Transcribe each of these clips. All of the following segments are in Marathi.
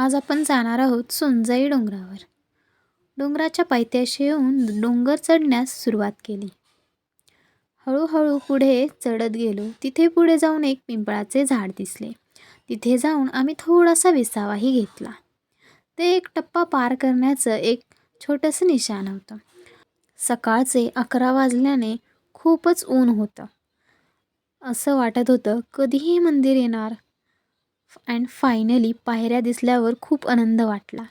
आज आपण जाणार आहोत सोनजाई डोंगरावर. डोंगराच्या पायथ्याशी येऊन डोंगर चढण्यास सुरुवात केली. हळूहळू पुढे चढत गेलो. तिथे पुढे जाऊन एक पिंपळाचे झाड दिसले. तिथे जाऊन आम्ही थोडासा विसावाही घेतला. ते एक टप्पा पार करण्याचं एक छोटंसं निशाण होतं. सकाळचे अकरा वाजल्याने खूपच ऊन होतं. असं वाटत होतं कधीही मंदिर येणार अँड फायनली पायऱ्या दिसल्यावर खूप आनंद वाटला.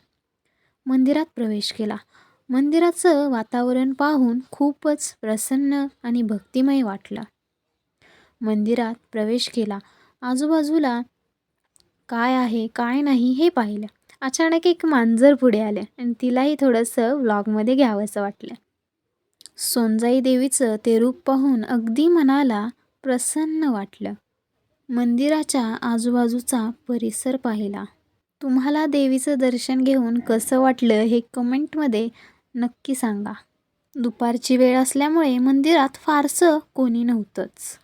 मंदिरात प्रवेश केला. मंदिराचं वातावरण पाहून खूपच प्रसन्न आणि भक्तिमय वाटलं. मंदिरात प्रवेश केला. आजूबाजूला काय आहे काय नाही हे पाहिलं. अचानक एक मांजर पुढे आले आणि तिलाही थोडंसं व्लॉगमध्ये घ्यावंसं वाटलं. सोनजाई देवीचं ते रूप पाहून अगदी मनाला प्रसन्न वाटलं. मंदिराच्या आजूबाजूचा परिसर पाहिला. तुम्हाला देवीचं दर्शन घेऊन कसं वाटलं हे कमेंटमध्ये नक्की सांगा. दुपारची वेळ असल्यामुळे मंदिरात फारसं कोणी नव्हतंच.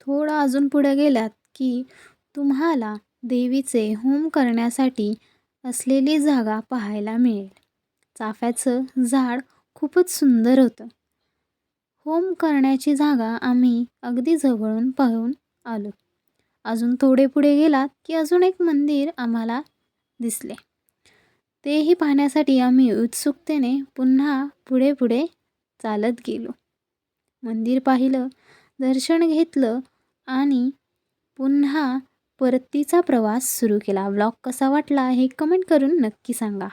थोडं अजून पुढे गेलात की तुम्हाला देवीचे होम करण्यासाठी असलेली जागा पाहायला मिळेल. चाफ्याचं झाड खूपच सुंदर होतं. होम करण्याची जागा आम्ही अगदी जवळून पाहून आलो. अजून थोडे पुढे गेलात की अजून एक मंदिर आम्हाला दिसले. तेही पाहण्यासाठी आम्ही उत्सुकतेने पुन्हा पुढे पुढे चालत गेलो. मंदिर पाहिलं दर्शन घेतलं आणि पुन्हा परतीचा प्रवास सुरू केला. व्लॉग कसा वाटला हे कमेंट करून नक्की सांगा.